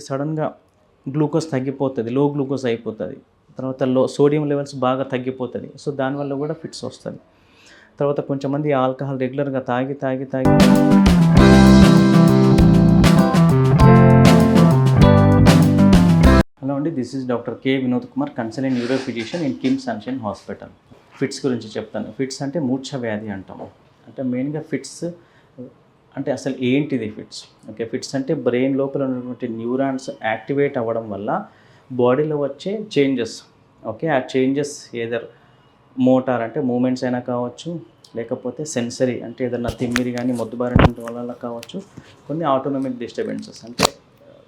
మనకి సడన్గా గ్లూకోజ్ తగ్గిపోతుంది లో గ్లూకోజ్ అయిపోతుంది. తర్వాత లో సోడియం లెవెల్స్ బాగా తగ్గిపోతుంది. సో దానివల్ల కూడా ఫిట్స్ వస్తుంది. తర్వాత కొంచెంమంది ఆల్కహాల్ రెగ్యులర్గా తాగి తాగి తాగి హలో అండి this is doctor K Vinod Kumar consultant neuro physician in KIMS sunshine hospital fits గురించి చెప్తాను. ఫిట్స్ అంటే మూర్ఛ వ్యాధి అంటాము. అంటే మెయిన్గా ఫిట్స్ అంటే అసలు ఏంటిది ఫిట్స్? ఓకే ఫిట్స్ అంటే బ్రెయిన్ లోపల ఉన్నటువంటి న్యూరాన్స్ యాక్టివేట్ అవ్వడం వల్ల బాడీలో వచ్చే చేంజెస్. ఓకే ఆ చేంజెస్ ఏదర్ మోటార్ అంటే మూమెంట్స్ అయినా కావచ్చు లేకపోతే సెన్సరీ అంటే ఏదైనా తిమ్మిరి కానీ మొద్దుబారిన వల్ల కావచ్చు కొన్ని ఆటోనమిక్ డిస్టర్బెన్సెస్ అంటే uh,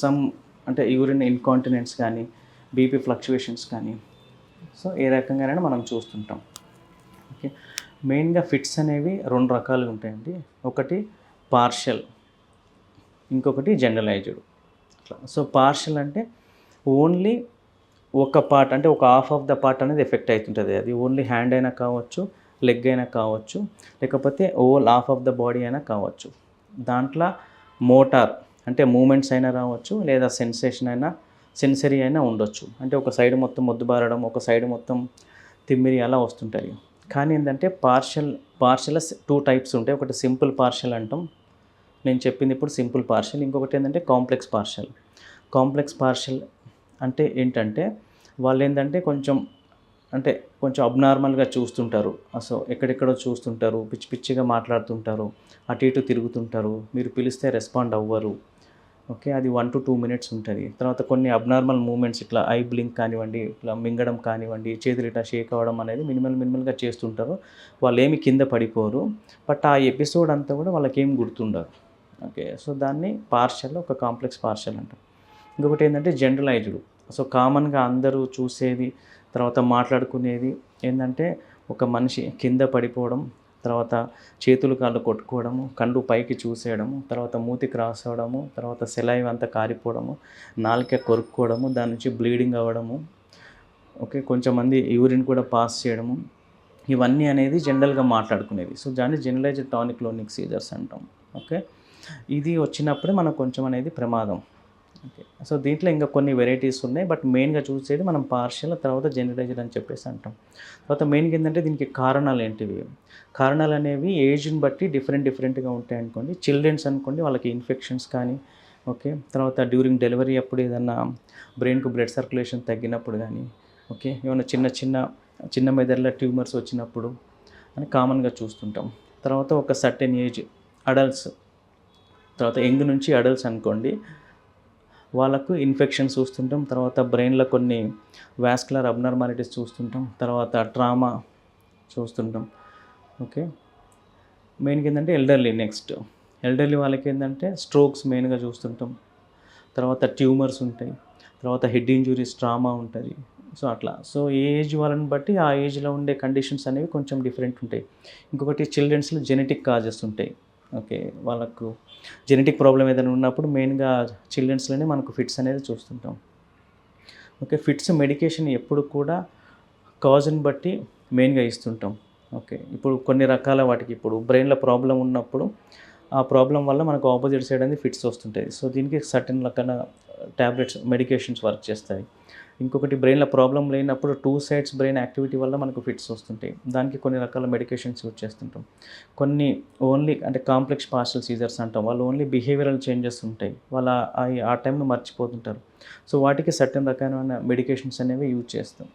సమ్ అంటే యూరిన్ ఇన్కాంటినెన్స్ కానీ బీపీ ఫ్లక్చువేషన్స్ కానీ. సో ఏ రకంగానైనా మనం చూస్తుంటాం. ఓకే మెయిన్గా ఫిట్స్ అనేవి రెండు రకాలుగా ఉంటాయండి. ఒకటి పార్షల్ ఇంకొకటి జనరలైజ్డ్. అట్లా. సో పార్షల్ అంటే ఓన్లీ ఒక పార్ట్ అంటే ఒక హాఫ్ ఆఫ్ ద పార్ట్ అనేది ఎఫెక్ట్ అవుతుంటుంది. అది ఓన్లీ హ్యాండ్ అయినా కావచ్చు లెగ్ అయినా కావచ్చు లేకపోతే ఓవల్ హాఫ్ ఆఫ్ ద బాడీ అయినా కావచ్చు. దాంట్లో మోటార్ అంటే మూమెంట్స్ అయినా రావచ్చు లేదా సెన్సేషన్ అయినా సెన్సరీ అయినా ఉండొచ్చు. అంటే ఒక సైడ్ మొత్తం మొద్దుబారడం ఒక సైడ్ మొత్తం తిమ్మిరి అలా వస్తుంటుంది కానీ ఏంటంటే పార్షల్ పార్షల్ టూ టైప్స్ ఉంటాయి. ఒకటి సింపుల్ పార్షల్ అంటాం. నేను చెప్పింది ఇప్పుడు సింపుల్ పార్షల్. ఇంకొకటి ఏంటంటే కాంప్లెక్స్ పార్షల్. కాంప్లెక్స్ పార్షల్ అంటే ఏంటంటే వాళ్ళు ఏంటంటే కొంచెం అంటే కొంచెం అబ్నార్మల్గా చూస్తుంటారు. అసలు ఎక్కడెక్కడో చూస్తుంటారు. పిచ్చి పిచ్చిగా మాట్లాడుతుంటారు. అటు ఇటు తిరుగుతుంటారు. మీరు పిలిస్తే రెస్పాండ్ అవ్వరు. ఓకే అది వన్ టు టూ మినిట్స్ ఉంటుంది. తర్వాత కొన్ని అబ్నార్మల్ మూమెంట్స్ ఇట్లా ఐ బ్లింక్ కానివ్వండి ఇట్లా మింగడం కానివ్వండి చేతులు ఇట్లా షేక్ అవ్వడం అనేది మినిమల్ మినిమల్గా చేస్తుంటారు. వాళ్ళు ఏమి కింద పడిపోరు. బట్ ఆ ఎపిసోడ్ అంతా కూడా వాళ్ళకేం గుర్తుండదు. ఓకే సో దాన్ని పార్షల్ ఒక కాంప్లెక్స్ పార్షల్ అంటారు ఇంకొకటి ఏంటంటే జనరలైజ్డ్ సో కామన్గా అందరూ చూసేది తర్వాత మాట్లాడుకునేది ఏంటంటే ఒక మనిషి కింద పడిపోవడం తర్వాత చేతులు కాళ్ళు కొట్టుకోవడము కళ్ళు పైకి చూసేయడము తర్వాత మూతి క్రాస్ అవ్వడము తర్వాత సెలైవ్ అంతా కారిపోవడము నాలుక కొరుక్కోవడము దాని నుంచి బ్లీడింగ్ అవ్వడము ఓకే? కొంచెం మంది యూరిన్ కూడా పాస్ చేయడము ఇవన్నీ అనేది జనరల్గా మాట్లాడుకునేది సో దాన్ని జనరలైజ్డ్ టానిక్ లోనిక్ సీజర్స్ అంటాం ఓకే? ఇది వచ్చినప్పుడే మనకు కొంచెం అనేది ప్రమాదం. ఓకే సో దీంట్లో ఇంకా కొన్ని వెరైటీస్ ఉన్నాయి బట్ మెయిన్గా చూసేది మనం పార్షియల్ తర్వాత జనరలైజ్డ్ అని చెప్పేసి అంటాం. తర్వాత మెయిన్గా ఏంటంటే దీనికి కారణాలు ఏంటివి? కారణాలు అనేవి ఏజ్ని బట్టి డిఫరెంట్ డిఫరెంట్గా ఉంటాయి అనుకోండి. చిల్డ్రన్స్ అనుకోండి వాళ్ళకి ఇన్ఫెక్షన్స్ కానీ ఓకే తర్వాత డ్యూరింగ్ డెలివరీ అప్పుడు ఏదన్నా బ్రెయిన్కు బ్లడ్ సర్క్యులేషన్ తగ్గినప్పుడు కానీ ఓకే ఏమైనా చిన్న చిన్న చిన్న మెదడులో ట్యూమర్స్ వచ్చినప్పుడు అని కామన్గా చూస్తుంటాం. తర్వాత ఒక సర్టెన్ ఏజ్ అడల్ట్స్ తర్వాత యంగ్ నుంచి అడల్ట్స్ అనుకోండి వాళ్ళకు ఇన్ఫెక్షన్స్ చూస్తుంటాం తర్వాత బ్రెయిన్లో కొన్ని వాస్కులర్ అబ్నార్మాలిటీస్ చూస్తుంటాం తర్వాత ట్రామా చూస్తుంటాం. ఓకే మెయిన్గా ఏంటంటే ఎల్డర్లీ నెక్స్ట్ ఎల్డర్లీ వాళ్ళకి ఏంటంటే స్ట్రోక్స్ మెయిన్గా చూస్తుంటాం. తర్వాత ట్యూమర్స్ ఉంటాయి తర్వాత హెడ్ ఇంజురీస్ ట్రామా ఉంటుంది. సో అట్లా. సో ఏ ఏజ్ వాళ్ళని బట్టి ఆ ఏజ్లో ఉండే కండిషన్స్ అనేవి కొంచెం డిఫరెంట్ ఉంటాయి. ఇంకొకటి చిల్డ్రన్స్లో జెనెటిక్ కాజెస్ ఉంటాయి. ఓకే వాళ్ళకు జెనెటిక్ ప్రాబ్లం ఏదైనా ఉన్నప్పుడు మెయిన్గా చిల్డ్రన్స్లోనే మనకు ఫిట్స్ అనేది చూస్తుంటాం. ఓకే ఫిట్స్ మెడికేషన్ ఎప్పుడు కూడా కాజ్ని బట్టి మెయిన్గా ఇస్తుంటాం. ఓకే ఇప్పుడు కొన్ని రకాల వాటికి ఇప్పుడు బ్రెయిన్లో ప్రాబ్లం ఉన్నప్పుడు ఆ ప్రాబ్లం వల్ల మనకు ఆపోజిట్ సైడ్ అనేది ఫిట్స్ వస్తుంటాయి. సో దీనికి సర్టన్ రకాల ట్యాబ్లెట్స్ మెడికేషన్స్ వర్క్ చేస్తాయి. ఇంకొకటి బ్రెయిన్లో ప్రాబ్లం లేనప్పుడు టూ సైడ్స్ బ్రెయిన్ యాక్టివిటీ వల్ల మనకు ఫిట్స్ వస్తుంటాయి. దానికి కొన్ని రకాల మెడికేషన్స్ యూజ్ చేస్తుంటాం. కొన్ని ఓన్లీ అంటే కాంప్లెక్స్ పార్షల్ సీజర్స్ అంటాం. వాళ్ళు ఓన్లీ బిహేవియరల్ చేంజెస్ ఉంటాయి. వాళ్ళ ఆ- ఆ టైంను మర్చిపోతుంటారు. సో వాటికి సర్టన్ రకమైన మెడికేషన్స్ అనేవి యూజ్ చేస్తాం.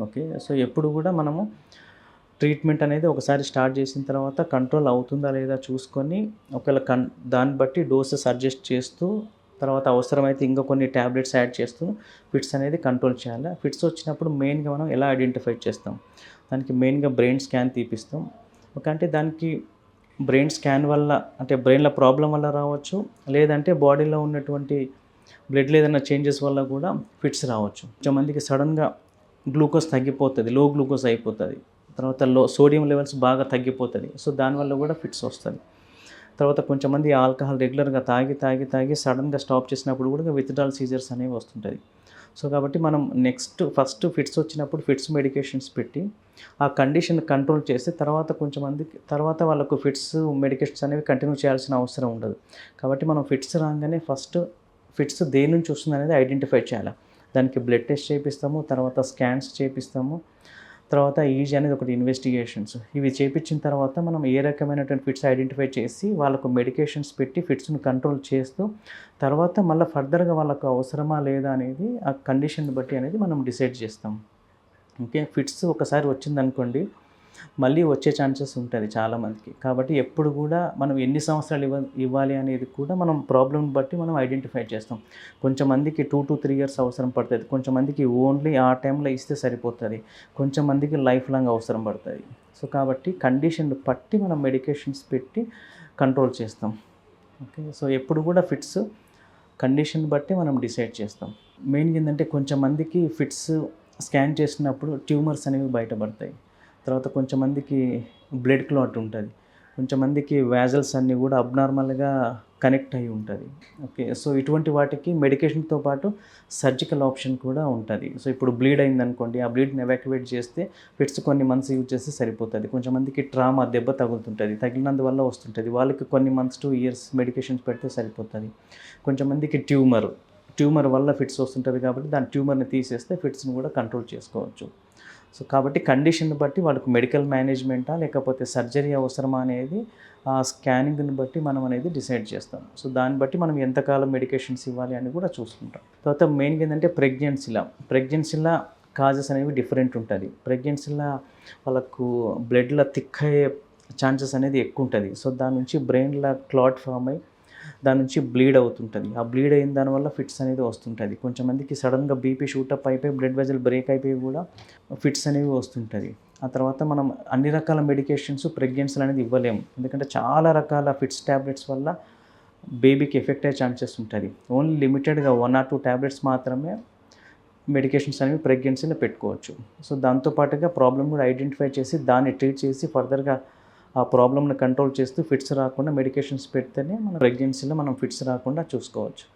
ఓకే? సో ఎప్పుడు కూడా మనము ట్రీట్మెంట్ అనేది ఒకసారి స్టార్ట్ చేసిన తర్వాత కంట్రోల్ అవుతుందా లేదా చూసుకొని ఒకవేళ కన్ దాన్ని బట్టి డోసెస్ అడ్జస్ట్ చేస్తూ తర్వాత అవసరమైతే ఇంకా కొన్ని ట్యాబ్లెట్స్ యాడ్ చేస్తూ ఫిట్స్ అనేది కంట్రోల్ చేయాలి. ఫిట్స్ వచ్చినప్పుడు మెయిన్గా మనం ఎలా ఐడెంటిఫై చేస్తాం? దానికి మెయిన్గా బ్రెయిన్ స్కాన్ తీపిస్తాం. ఒక అంటే దానికి బ్రెయిన్ స్కాన్ వల్ల అంటే బ్రెయిన్లో ప్రాబ్లం వల్ల రావచ్చు. లేదంటే బాడీలో ఉన్నటువంటి బ్లడ్లో ఏదైనా చేంజెస్ వల్ల కూడా ఫిట్స్ రావచ్చు. కొంతమందికి సడన్గా గ్లూకోజ్ తగ్గిపోతుంది లో గ్లూకోజ్ అయిపోతుంది. తర్వాత లో సోడియం లెవెల్స్ బాగా తగ్గిపోతుంది. సో దానివల్ల కూడా ఫిట్స్ వస్తుంది. తర్వాత కొంచెంమంది ఆల్కహాల్ రెగ్యులర్గా తాగి తాగి తాగి సడన్గా స్టాప్ చేసినప్పుడు కూడా విత్డ్రాల్ సీజర్స్ అనేవి వస్తుంటుంది సో కాబట్టి మనం నెక్స్ట్ ఫస్ట్ ఫిట్స్ వచ్చినప్పుడు ఫిట్స్ మెడికేషన్స్ పెట్టి ఆ కండిషన్ కంట్రోల్ చేస్తే తర్వాత కొంచెం మందికి తర్వాత వాళ్ళకు ఫిట్స్ మెడికేషన్స్ అనేవి కంటిన్యూ చేయాల్సిన అవసరం ఉండదు. కాబట్టి మనం ఫిట్స్ రాగానే ఫస్ట్ ఫిట్స్ దేని నుంచి వస్తుంది అనేది ఐడెంటిఫై చేయాలి. దానికి బ్లడ్ టెస్ట్ చేపిస్తాము తర్వాత స్కాన్స్ చేపిస్తాము తర్వాత ఈజీ అనేది ఒకటి ఇన్వెస్టిగేషన్స్ ఇవి చేపించిన తర్వాత మనం ఏ రకమైనటువంటి ఫిట్స్ ఐడెంటిఫై చేసి వాళ్ళకు మెడికేషన్స్ పెట్టి ఫిట్స్ను కంట్రోల్ చేస్తూ తర్వాత మళ్ళీ ఫర్దర్గా వాళ్ళకు అవసరమా లేదా అనేది ఆ కండిషన్ బట్టి అనేది మనం డిసైడ్ చేస్తాం. ఓకే ఫిట్స్ ఒకసారి వచ్చిందనుకోండి మళ్ళీ వచ్చే ఛాన్సెస్ ఉంటుంది చాలామందికి కాబట్టి ఎప్పుడు కూడా మనం ఎన్ని సంవత్సరాలు ఇవ్వ ఇవ్వాలి అనేది కూడా మనం ప్రాబ్లం బట్టి మనం ఐడెంటిఫై చేస్తాం. కొంచెం మందికి టూ టు త్రీ ఇయర్స్ అవసరం పడుతుంది. కొంచెం మందికి ఓన్లీ ఆ టైంలో ఇస్తే సరిపోతుంది. కొంచెం మందికి లైఫ్ లాంగ్ అవసరం పడుతుంది. సో కాబట్టి కండిషన్ బట్టి మనం మెడికేషన్స్ పెట్టి కంట్రోల్ చేస్తాం. ఓకే? సో ఎప్పుడు కూడా ఫిట్స్ కండిషన్ బట్టి మనం డిసైడ్ చేస్తాం. మెయిన్ ఏంటంటే కొంచెం మందికి ఫిట్స్ స్కాన్ చేసినప్పుడు ట్యూమర్స్ అనేవి బయటపడతాయి. తర్వాత కొంచెంమందికి బ్లడ్ క్లాట్ ఉంటుంది. కొంచెం మందికి వ్యాజల్స్ అన్నీ కూడా అబ్నార్మల్గా కనెక్ట్ అయి ఉంటుంది. ఓకే సో ఇటువంటి వాటికి మెడికేషన్తో పాటు సర్జికల్ ఆప్షన్ కూడా ఉంటుంది. సో ఇప్పుడు బ్లీడ్ అయింది అనుకోండి ఆ బ్లీడ్ని ఎవాక్యువేట్ చేస్తే ఫిట్స్ కొన్ని మంత్స్ యూజ్ చేస్తే సరిపోతుంది. కొంచెం మందికి ట్రామా దెబ్బ తగులుతుంటుంది తగిలినందువల్ల వస్తుంటుంది. వాళ్ళకి కొన్ని మంత్స్ టూ ఇయర్స్ మెడికేషన్స్ పెడితే సరిపోతుంది. కొంచెం మందికి ట్యూమర్ ట్యూమర్ వల్ల ఫిట్స్ వస్తుంటుంది కాబట్టి దాని ట్యూమర్ని తీసేస్తే ఫిట్స్ని కూడా కంట్రోల్ చేసుకోవచ్చు. సో కాబట్టి కండిషన్ బట్టి వాళ్ళకు మెడికల్ మేనేజ్మెంటా లేకపోతే సర్జరీ అవసరమా అనేది ఆ స్కానింగ్ని బట్టి మనం అనేది డిసైడ్ చేస్తాం. సో దాన్ని బట్టి మనం ఎంతకాలం మెడికేషన్స్ ఇవ్వాలి అని కూడా చూసుకుంటాం తర్వాత మెయిన్గా ఏంటంటే ప్రెగ్నెన్సీలా. ప్రెగ్నెన్సీలా కాజెస్ అనేవి డిఫరెంట్ ఉంటుంది ప్రెగ్నెన్సీలా వాళ్ళకు బ్లడ్లో థిక్ అయ్యే ఛాన్సెస్ అనేది ఎక్కువ ఉంటుంది. సో దాని నుంచి బ్రెయిన్లో క్లాట్ ఫామ్ అయ్యి దాని నుంచి బ్లీడ్ అవుతుంటుంది. ఆ బ్లీడ్ అయిన దానివల్ల ఫిట్స్ అనేది వస్తుంటుంది. కొంచెం మందికి సడన్గా బీపీ షూటప్ అయిపోయి బ్లడ్ వెజల్ బ్రేక్ అయిపోయి కూడా ఫిట్స్ అనేవి వస్తుంటుంది. ఆ తర్వాత మనం అన్ని రకాల మెడికేషన్స్ ప్రెగ్నెన్సీలు అనేది ఇవ్వలేము. ఎందుకంటే చాలా రకాల ఫిట్స్ ట్యాబ్లెట్స్ వల్ల బేబీకి ఎఫెక్ట్ అయ్యే ఛాన్సెస్ ఉంటుంది. ఓన్లీ లిమిటెడ్గా వన్ ఆర్ టూ ట్యాబ్లెట్స్ మాత్రమే మెడికేషన్స్ అనేవి ప్రెగ్నెన్సీలో పెట్టుకోవచ్చు. సో దాంతోపాటుగా ప్రాబ్లమ్ కూడా ఐడెంటిఫై చేసి దాన్ని ట్రీట్ చేసి ఫర్దర్గా ఆ ప్రాబ్లమ్ని కంట్రోల్ చేస్తూ ఫిట్స్ రాకుండా మెడికేషన్స్ పెడితేనే మన ప్రెగ్నెన్సీలో మనం ఫిట్స్ రాకుండా చూసుకోవచ్చు.